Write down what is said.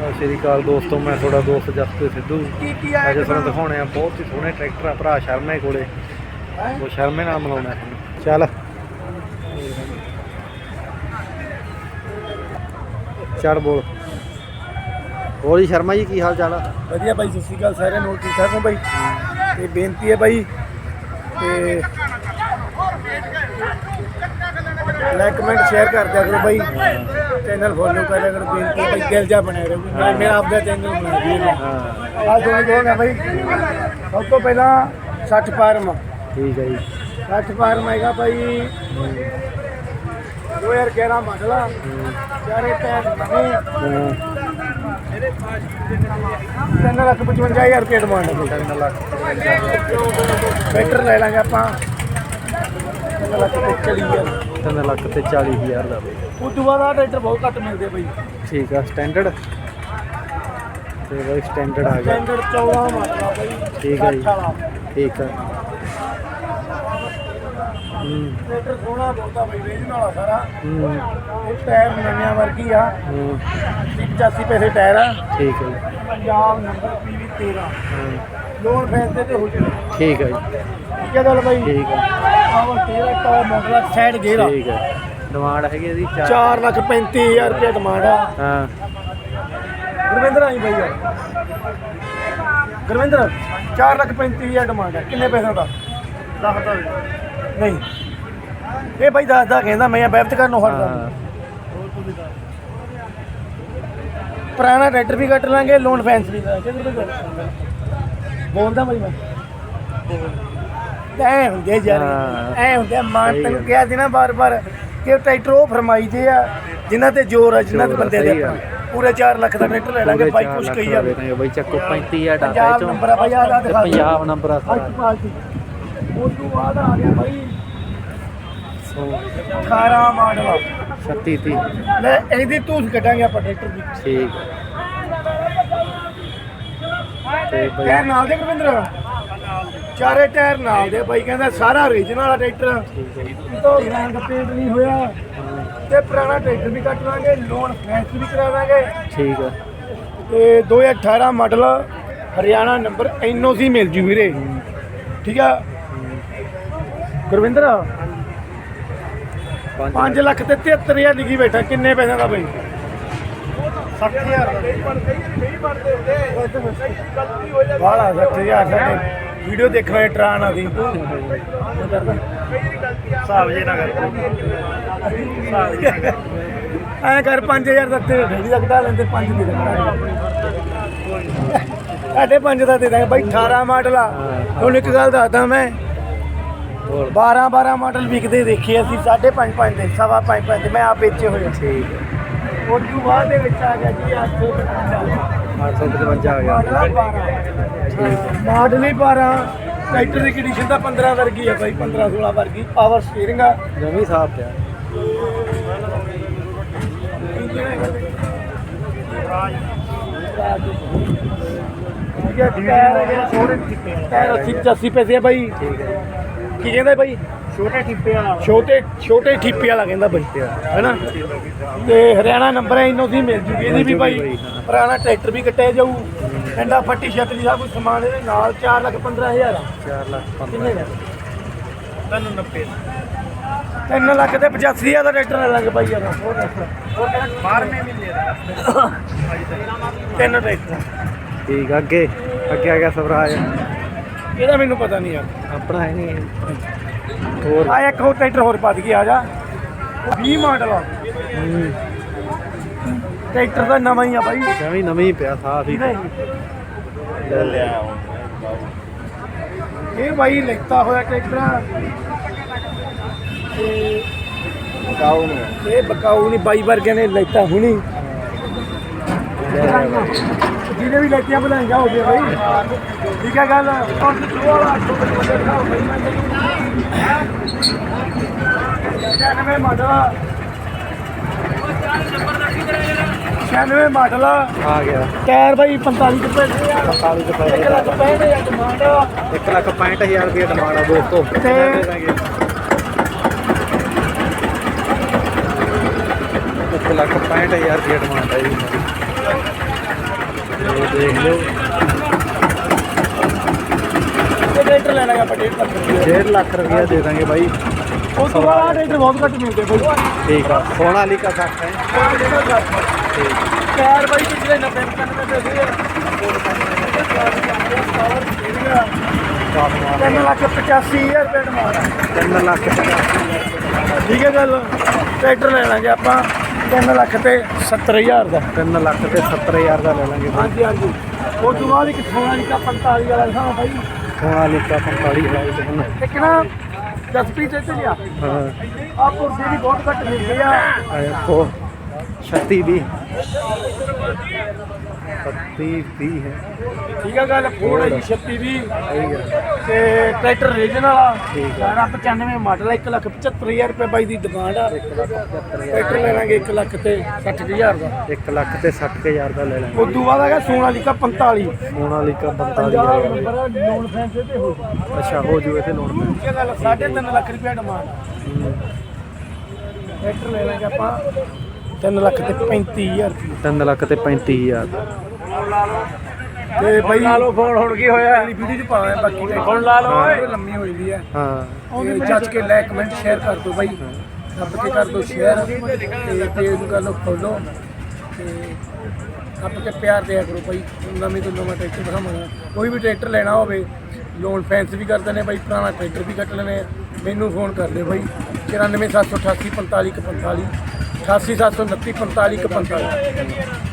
ਸਤਿ ਸ਼੍ਰੀ ਅਕਾਲ ਦੋਸਤੋ ਮੈਂ ਤੁਹਾਡਾ ਦੋਸਤ ਜਸਪ੍ਰੀਤ ਸਿੱਧੂ। ਅੱਜ ਤੁਹਾਨੂੰ ਦਿਖਾਉਣੇ ਆ ਬਹੁਤ ਹੀ ਸੋਹਣੇ ਟਰੈਕਟਰ ਆ ਭਰਾ ਸ਼ਰਮੇ ਕੋਲੇ। ਉਹ ਸ਼ਰਮੇ ਨਾਲ ਮਿਲਾਉਣਾ ਚੱਲ। ਚੱਲ ਬੋਲ। ਬੋਲੀ ਸ਼ਰਮਾ ਜੀ ਕੀ ਹਾਲ ਚਾਲ ਆ? ਵਧੀਆ ਬਾਈ ਸਤਿ ਸ਼੍ਰੀ ਅਕਾਲ ਸਾਰਿਆਂ ਨੂੰ। ਠੀਕ ਠਾਕ ਹੋ ਬਾਈ? ਤੇ ਬੇਨਤੀ ਹੈ ਬਾਈ ਤੇ ਲਾਈਕ ਕਮੈਂਟ ਸ਼ੇਅਰ ਕਰ ਦਿਆ ਕਰੋ ਬਾਈ। ਚੈਨਲ ਫੋਲੋ ਕਰਿਆ ਕਰੋ ਬੇਨਤੀ ਬਾਈ ਦਿਲ ਜਾ ਬਣਿਆ ਰਹੋ। ਮੈਂ ਮੇਰਾ ਆਪਦਾ ਚੈਨਲ ਬਣਾ ਦਿਆ ਹਾਂ। ਆ ਤੁਹਾਨੂੰ ਕਹਾਂਗਾ ਬਾਈ ਸਭ ਤੋਂ ਪਹਿਲਾਂ 60 ਫਾਰਮ। ਠੀਕ ਹੈ ਜੀ। 60 ਫਾਰਮ ਹੈਗਾ ਬਾਈ 2011 ਮਾਡਲ ਆ ਚਾਰੇ ਟਾਇਰ ਨਵੇਂ ਹਾਂ ਤਿੰਨ ਲੱਖ 55000 ਰੁਪਏ ਡਿਮਾਂਡ ਹੈ। ਬਾਈ ਤਿੰਨ ਲੱਖ ਬੈਟਰ ਲੈ ਲਾਂਗੇ ਆਪਾਂ। ਤਿੰਨ ਲੱਖ ਤੇ ਚਲੀ ਗਿਆ ਲੱਖ ਤੇ 40 ਹਜ਼ਾਰ ਦਾ ਬਈ ਉਸ ਤੋਂ ਬਾਅਦ ਆ ਟਰੈਕਟਰ ਬਹੁਤ ਘੱਟ ਮਿਲਦੇ ਬਈ। ਠੀਕ ਆ ਸਟੈਂਡਰਡ ਤੇ ਬਈ ਸਟੈਂਡਰਡ ਆ ਗਿਆ। ਸਟੈਂਡਰਡ 14 ਮਾਡਲ ਆ ਬਈ ਠੀਕ ਹੈ ਜੀ। 60 ਵਾਲਾ। ਠੀਕ ਆ। ਟਰੈਕਟਰ ਸੋਹਣਾ ਬਹੁਤਾ ਬਈ ਰੀਜਨਲ ਵਾਲਾ ਸਾਰਾ। ਹੂੰ। ਇਹ ਟਾਇਰ ਨਵਿਆਂ ਵਰਗੀ ਆ। ਹੂੰ। 85 ਪੈਸੇ ਟਾਇਰ ਆ। ਠੀਕ ਹੈ ਪੰਜਾਬ ਨੰਬਰ 13 ਹਾਂ, ਲੋਨ ਤੇ ਹੋ ਠੀਕ ਹੈ ਜੀ। ਠੀਕ ਹੈ ਗੱਲ ਬਈ? ਠੀਕ ਆ। ਆਹ 13 ਟਾਇਰ ਮਾਡਲ ਸਾਈਡ ਗੇਅਰ ਠੀਕ ਹੈ ਡਿਮਾਂਡ ਹੈਗੀ ਇਹਦੀ 4 4 ਲੱਖ। 35000 ਰੁਪਏ ਡਿਮਾਂਡ ਆ। ਹਾਂ। ਗੁਰਵਿੰਦਰ ਆਈ ਬਈ ਯਾਰ ਗੁਰਵਿੰਦਰ 4 ਲੱਖ 35000 ਡਿਮਾਂਡ ਆ। ਕਿੰਨੇ ਪੈਸੇ ਦਾ ਦੱਸਦਾ ਨਹੀਂ। ਇਹ ਬਾਈ ਦੱਸਦਾ ਕਹਿੰਦਾ ਮੈਂ ਵੈਬਤ ਕਰਨ ਨੂੰ ਹਟਦਾ ਹਾਂ। ਪੁਰਾਣਾ ਟਰੈਕਟਰ ਵੀ ਕੱਟ ਲਾਂਗੇ ਲੋਨ ਫੈਂਸ ਵੀ ਕਰਾਂਗੇ ਗੁਰਵਿੰਦਰ ਬੋਲਦਾ ਬਾਈ ਮੈਂ। ਐ ਹੁੰਦੇ ਯਾਰ ਹਾਂ। ਐ ਹੁੰਦੇ ਮਾਨ ਸਹੀ ਤੈਨੂੰ ਗੱਲ। ਕਿਹਾ ਸੀ ਨਾ ਬਾਰ-ਬਾਰ ਕਿ ਟਰੈਕਟਰ ਉਹ ਫਰਮਾਈਦੇ ਆ ਜਿਨ੍ਹਾਂ ਤੇ ਜ਼ੋਰ ਆ ਜਿਨ੍ਹਾਂ ਦੇ ਬੰਦੇ ਦੇ। ਪੂਰੇ 4 ਲੱਖ ਦਾ ਟਰੈਕਟਰ ਲੈ ਲਾਂਗੇ ਬਾਈ ਕੁਛ ਕਹੀ ਜਾਵੇ। ਬਈ ਚੱਕੋ 35000 ਡਾਟਾ ਚੋਂ। ਨੰਬਰ ਆ ਬਾਈ ਆ ਦਿਖਾ ਪੰਜਾਬ ਨੰਬਰ ਆ ਸਾਰਾ। ਉਸ ਤੋਂ ਬਾਅਦ ਆ ਗਿਆ ਬਾਈ। ਸੋ 18 ਮਾਡਲ 36 30 ਲੈ ਇਹਦੀ ਧੂਸ ਕੱਢਾਂਗੇ ਆਪਾਂ ਟਰੈਕਟਰ ਦੀ। ਠੀਕ। ਤੇ ਬਈ ਟਾਇਰ ਨਾਲ ਦੇ ਗੁਰਵਿੰਦਰ? ਚਾਰੇ ਟਾਇਰ ਨਾਲ ਦੇ। ਬਾਈ ਕਹਿੰਦਾ ਸਾਰਾ ਓਰੀਜਨਲ ਵਾਲਾ ਟਰੈਕਟਰ। ਠੀਕ ਹੈ ਜੀ। ਤੋਂ ਰੰਗ ਪੇਂਟ ਨਹੀਂ ਹੋਇਆ। ਤੇ ਪੁਰਾਣਾ ਟਰੈਕਟਰ ਵੀ ਕੱਟ ਲਾਂਗੇ ਲੋਨ ਫੈਂਸ ਵੀ ਕਰਾ ਦਾਂਗੇ। ਠੀਕ ਹੈ ਤੇ 2018 ਮਾਡਲ ਹਰਿਆਣਾ ਨੰਬਰ ਐਨਓਸੀ ਮਿਲ ਜੂ ਵੀਰੇ। ਠੀਕ ਆ? ਗੁਰਵਿੰਦਰ? 5 ਲੱਖ। ਤੇ 73000 ਲਿਖੀ ਬੈਠਾ ਕਿੰਨੇ ਪੈਸੇ ਦਾ ਬਈ? 60000 ਬਾਲਾ 60000 ਸਾਡੇ ਵੀਡੀਓ ਦੇਖਣਾ ਟਰਾਨ ਆ ਦੀ ਹਿਸਾਬ ਜੇ ਨਾ ਕਰ। ਐ ਕਰ 5000 ਦਾ ਤੇ ਢੇੜੀ ਦਾ ਘਟਾ ਲੈਂਦੇ 5 ਦੇ ਦੇਣਾ ਸਾਡੇ 5 ਦਾ ਦੇ ਦਾਂਗੇ। ਬਾਈ 18 ਮਾਡਲ ਆ। ਹੁਣ ਇੱਕ ਗੱਲ ਦੱਸਦਾ ਮੈਂ 12 12 ਮਾਡਲ ਵਿਕਦੇ ਦੇਖੇ ਅਸੀਂ 5.5 5 ਦੇ ਸਵਾ 5 5 ਦੇ ਮੈਂ ਆਪ ਵੇਚੇ ਹੋਏ ਠੀਕ ਹੈ। ਤੋਂ ਬਾਅਦ ਦੇ ਵਿੱਚ ਆ ਗਿਆ ਜੀ 855 855 ਆ ਗਿਆ। ਮਾਡਲ ਹੀ 12 ਟਰੈਕਟਰ ਦੀ ਕੰਡੀਸ਼ਨ ਤਾਂ 15 ਵਰਗੀ ਆ ਬਾਈ 15 16 ਵਰਗੀ ਪਾਵਰ ਸਟੀਅਰਿੰਗ ਆ। ਜਮੀ ਸਾਫ਼ ਪਿਆ ਠੀਕ ਹੈ ਟਾਇਰ ਹੈਗੇ ਛੋਟੇ ਟਿੱਪੇ ਟਾਇਰ 80 85 ਪੈਸੇ ਆ ਬਾਈ। ਠੀਕ ਹੈ। ਕੀ ਕਹਿੰਦਾ ਬਾਈ? ਛੋਟੇ ਠਿੱਪੇ ਵਾਲਾ। ਛੋਟੇ ਛੋਟੇ ਠਿੱਪੇ ਵਾਲਾ ਕਹਿੰਦਾ ਬਾਈ। ਹੈਨਾ? ਤੇ ਹਰਿਆਣਾ ਨੰਬਰ ਹੈ ਇਹਨੂੰ ਦੀ ਮਿਲ ਜੂਗੀ। ਇਹਦੀ ਵੀ ਬਾਈ ਪੁਰਾਣਾ ਟਰੈਕਟਰ ਵੀ ਕੱਟਿਆ ਜਾਊ। ਡੰਡਾ ਫੱਟੀ ਛਤਰੀ ਸਭ ਕੁਝ ਸਮਾਨ ਇਹਦੇ ਨਾਲ 4 ਲੱਖ 15000 ਆ। 4 ਲੱਖ 15 ਕਿੰਨੇ ਦਾ? 390 3 ਲੱਖ ਤੇ 85000 ਦਾ ਟਰੈਕਟਰ ਲੈ ਲਾਂਗੇ ਬਾਈ ਯਾਰ। ਹੋਰ ਟਰੈਕਟਰ 12ਵੇਂ ਮਹੀਨੇ ਤਿੰਨ ਟਰੈਕਟਰ। ਠੀਕ ਅੱਗੇ। ਅੱਗੇ ਆ ਗਿਆ ਸਵਰਾਜ। ਇਹਦਾ ਮੈਨੂੰ ਪਤਾ ਨਹੀਂ ਯਾਰ। ਆਪਣਾ ਹੈ ਨਹੀਂ। ਹੋਰ। ਆ ਇੱਕ ਹੋਰ ਟਰੈਕਟਰ ਹੋਰ ਪਾ ਦਈਏ ਆ ਜਾ। ਉਹ 20 ਮਾਡਲ ਆ। ਟਰੈਕਟਰ ਦਾ ਨਵਾਂ ਹੀ ਆ ਬਾਈ। ਜਮੀ ਨਵੀਂ ਹੀ ਪਿਆ ਸਾਫ਼ ਹੀ ਲੈ ਲਿਆ। ਇਹ ਬਾਈ ਲਿਖਤਾ ਹੋਇਆ ਟਰੈਕਟਰ ਤੇ ਨੂੰ। ਇਹ ਬਕਾਊ ਨਹੀਂ ਬਾਈ ਵਰਗੇ ਨੇ ਲੈਤਾ ਹੁਣੀ। ਜਿਹਨੇ ਵੀ ਲੈਤੀਆਂ ਵਧਾਈਆਂ ਹੋ ਬਾਈ। ਠੀਕ ਹੈ ਗੱਲ? ਔਰ ਵਾਲਾ ਮਾਡਲ। 96 ਮਾਡਲ। ਆ ਗਿਆ। ਟਾਇਰ ਬਾਈ 45 ਰੁਪਏ ਦੇ ਆ। 45 ਰੁਪਏ ਇੱਕ ਲੱਖ ਪੈਂਹਠ ਹਜ਼ਾਰ ਡਿਮਾਂਡ ਆ। 1 ਲੱਖ 65000 ਰੁਪਏ ਡਿਮਾਂਡ ਆ ਦੋਸਤੋ। ਤੇ- 1 ਲੱਖ 65000 ਰੁਪਏ ਡਿਮਾਂਡ ਆ ਜੀ। ਦੇਖ ਲਿਓ ਇਹ ਟਰੈਕਟਰ ਲੈਣਾ ਹੈ ਆਪਾਂ 1.5 ਲੱਖ ਰੁਪਏ 1.5 ਲੱਖ ਰੁਪਇਆ ਦੇ ਦਾਂਗੇ ਬਾਈ। ਉਸ ਤੋਂ ਬਾਅਦ ਟਰੈਕਟਰ ਬਹੁਤ ਘੱਟ ਮਿਲਦੇ ਬਈ। ਠੀਕ ਆ ਸੋਨਾ ਲਈ ਕਾ ਸੱਟ ਹੈ ਚਾਰ ਬਾਈ ਪਿਛਲੇ 90 95 ਦੇ ਸੀ ਤਿੰਨ ਲੱਖ 85000 ਰੁਪਏ ਡਿਮਾਂਡ ਆ। 3 ਲੱਖ ਠੀਕ ਹੈ ਗੱਲ ਟਰੈਕਟਰ ਲੈ ਲਾਂਗੇ ਆਪਾਂ। 3 ਲੱਖ ਤੇ 70000 ਦਾ। 3 ਲੱਖ ਤੇ 70000 ਦਾ ਲੈ ਲਾਂਗੇ ਹਾਂਜੀ ਹਾਂਜੀ। ਉਸ ਤੋਂ ਬਾਅਦ ਇੱਕ ਸੋਨਾਲੀਕਾ 45 ਵਾਲਾ ਹਾਂ ਬਾਈ? ਸੋਨਾ ਲਈ ਕਾ 45 ਹਜ਼ਾਰ ਦੇ ਹਨ ਇੱਕ ਨਾ ਜਸਪ੍ਰੀਤ ਇੱਥੇ ਲਿਆ ਹਾਂ। ਆ ਕੁਰਸੀ ਵੀ ਬਹੁਤ ਘੱਟ ਮਿਲਦੀ ਆ। ਆਇਆ ਕੋ 36 ਦੀ 36 ਦੀ ਹੈ। ਠੀਕ ਹੈ ਗੱਲ ਫੋੜ ਹੈ ਜੀ 36 ਵੀ ਸਹੀ ਹੈ ਤੇ ਟਰੈਕਟਰ ਰੀਜਨ ਵਾਲਾ। ਠੀਕ ਯਾਰ 95 ਮਾਡਲ 1 ਲੱਖ 75000 ਰੁਪਏ ਬਾਈ ਦੀ ਦੁਕਾਨ ਆ। 1 ਲੱਖ 75000 ਟਰੈਕਟਰ ਲੈ ਲਾਂਗੇ 1 ਲੱਖ ਤੇ 60000 ਦਾ। 1 ਲੱਖ ਤੇ 60000 ਦਾ ਲੈ ਲਾਂਗੇ। ਉਦੋਂ ਬਾਅਦ ਹੈਗਾ ਸੋਨਾਲੀਕਾ 45 ਸੋਨਾ ਲਈ ਕਾ 45000 ਪੰਜਾਬ ਦਾ ਨੰਬਰ ਲੋਨ ਫੈਂਸ ਤੇ ਹੋ ਅੱਛਾ ਹੋ ਜੂ ਇਹਦੇ ਲੋਨ ਠੀਕ ਹੈ ਗੱਲ 3.5 ਲੱਖ ਰੁਪਏ ਡਿਮਾਂਡ ਟਰੈਕਟਰ ਲੈ ਲਾਂਗੇ ਆਪਾਂ। 3 ਲੱਖ ਤੇ 35000 ਰੁਪਏ 3 ਲੱਖ ਤੇ 35000 ਦਾ ਤੇ ਬਾਈ ਲਾ ਲਓ ਫੋਨ ਹੁਣ ਕੀ ਹੋਇਆ? ਅਗਲੀ ਵੀਡੀਓ ਚ ਪਾਵਾਂ ਬਾਕੀ ਤੇ ਹੁਣ ਲਾ ਲਓ ਓਏ। ਲੰਮੀ ਹੋਈ ਦੀ ਹੈ। ਹਾਂ। ਤੇ ਚੱਜ ਕੇ ਲਾਇਕ ਕਮੈਂਟ ਸ਼ੇਅਰ ਕਰ ਦਿਓ ਬਾਈ। ਰੱਬ ਕੇ ਕਰ ਦਿਓ ਸ਼ੇਅਰ ਤੇ ਪੇਜ ਨੂੰ ਕਰ ਲਓ ਫੋਲੋ ਤੇ ਰੱਬ ਕੇ ਪਿਆਰ ਦਿਆ ਕਰੋ ਬਾਈ। ਨਵੇਂ ਤੋਂ ਨਵਾਂ ਟਰੈਕਟਰ ਦਿਖਾਵਾਂਗਾ। ਕੋਈ ਵੀ ਟਰੈਕਟਰ ਲੈਣਾ ਹੋਵੇ ਲੋਨ ਫੈਂਸ ਵੀ ਕਰਦੇ ਨੇ ਬਾਈ ਪੁਰਾਣਾ ਟਰੈਕਟਰ ਵੀ ਕੱਟ ਲੈਣੇ ਆ। ਮੈਨੂੰ ਫੋਨ ਕਰ ਦਿਓ ਬਾਈ। 94788 45